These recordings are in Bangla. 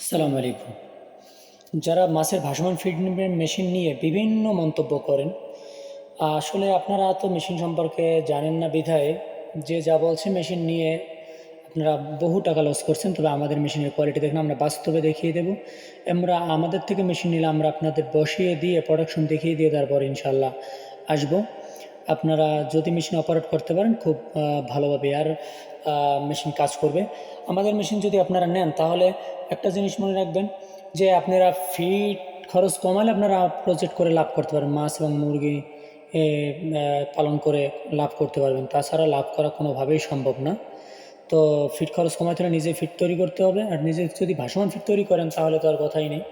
আসসালামু আলাইকুম। যারা মাছের ভাসমান ফিড মেশিন নিয়ে বিভিন্ন মন্তব্য করেন, আসলে আপনারা তো মেশিন সম্পর্কে জানেন না বিধায়, যে যা বলছে মেশিন নিয়ে আপনারা বহু টাকা লস করছেন, তবে আমাদের মেশিনের কোয়ালিটি দেখুন, আমরা বাস্তবে দেখিয়ে দেবো। আমরা, আমাদের থেকে মেশিন নিলে আমরা আপনাদের বসিয়ে দিয়ে প্রোডাকশন দেখিয়ে দিয়ে তারপর ইনশাল্লাহ আসব। আপনারা যদি মেশিন অপারেট করতে পারেন, খুব ভালোভাবে আর মেশিন কাজ করবে। আমাদের মেশিন যদি আপনারা নেন, তাহলে একটা জিনিস মনে রাখবেন যে আপনারা ফিড খরচ কমালে আপনারা প্রজেক্ট করে লাভ করতে পারেন মাছ এবং মুরগি পালন করে লাভ করতে পারবেন। তাছাড়া লাভ করা কোনোভাবেই সম্ভব না। তো ফিট খরচ কমাতে হলে নিজে ফিট তৈরি করতে হবে। আর নিজে যদি ভাসমান ফিট তৈরি করেন, তাহলে তো আর কথাই নেই।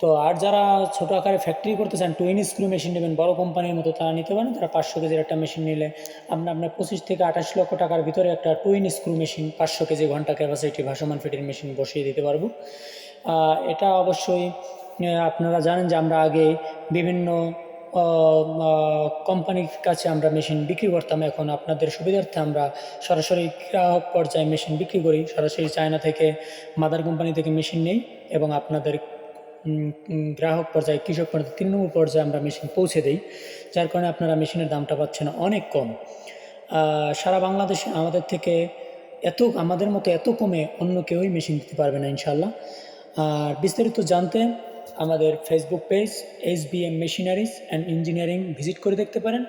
তো আর যারা ছোটো আকারে ফ্যাক্টরি করতে চান টুইন স্ক্রু মেশিন নেবেন, বড় কোম্পানির মতো তারা নিতে পারেন। তারা পাঁচশো কেজির একটা মেশিন নিলে আপনার আপনার পঁচিশ থেকে আঠাশ লক্ষ টাকার ভিতরে একটা টুইন স্ক্রু মেশিন পাঁচশো কেজি ঘণ্টা ক্যাপাসিটি ভাসমান ফিটের মেশিন বসিয়ে দিতে পারব। এটা অবশ্যই আপনারা জানেন যে আমরা আগে বিভিন্ন কোম্পানির কাছে আমরা মেশিন বিক্রি করতাম। এখন আপনাদের সুবিধার্থে আমরা সরাসরি গ্রাহক পর্যায়ে মেশিন বিক্রি করি। সরাসরি চায়না থেকে মাদার কোম্পানি থেকে মেশিন নেই এবং আপনাদের গ্রাহক পর্যায়ে, কৃষক পর্যায়ে, তৃণমূল পর্যায়ে আমরা মেশিন পৌঁছে দিই, যার কারণে আপনারা মেশিনের দামটা পাচ্ছেন অনেক কম। সারা বাংলাদেশে আমাদের থেকে এত, আমাদের মতো এত কমে অন্য কেউই মেশিন দিতে পারবে না ইনশাল্লাহ আর বিস্তারিত জানতে আমাদের Facebook page S B M machineries and engineering visit করে দেখতে পারেন,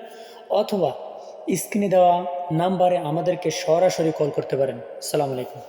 অথবা স্ক্রিনে দেওয়া নাম্বারে আমাদেরকে সরাসরি কল করতে পারেন। আসসালামু আলাইকুম।